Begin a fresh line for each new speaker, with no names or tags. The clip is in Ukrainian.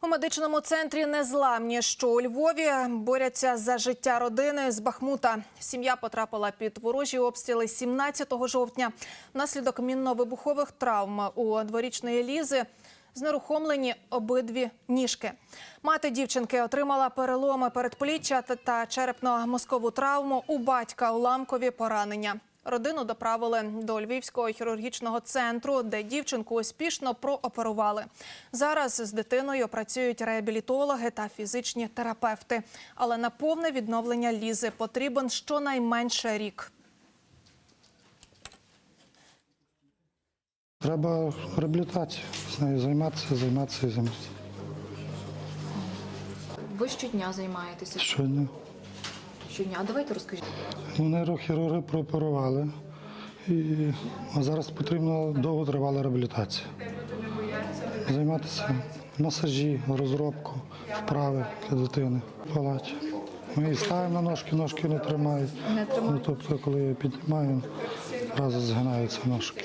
У медичному центрі незламні, що у Львові борються за життя родини з Бахмута. Сім'я потрапила під ворожі обстріли 17 жовтня. Внаслідок мінно-вибухових травм у дворічної лізи знерухомлені обидві ніжки. Мати дівчинки отримала переломи передпліччя та- черепно-мозкову травму. У батька уламкові поранення. Родину доправили до Львівського хірургічного центру, де дівчинку успішно прооперували. Зараз з дитиною працюють реабілітологи та фізичні терапевти. Але на повне відновлення лізи потрібен щонайменше рік.
Треба реабілітацію з нею займатися, займатися і займатися.
Ви щодня займаєтеся
Щодня.
Щодня. А давайте розкажіть.
Ну, нейрохірурги прооперували. І а зараз потрібна довготривала реабілітація. Займатися масажі, розробку, вправи для дитини в палаті. Ми її ставимо на ножки, ножки не тримають.
Не тримають.
Ну, тобто, коли я піднімаю, одразу згинаються ножки.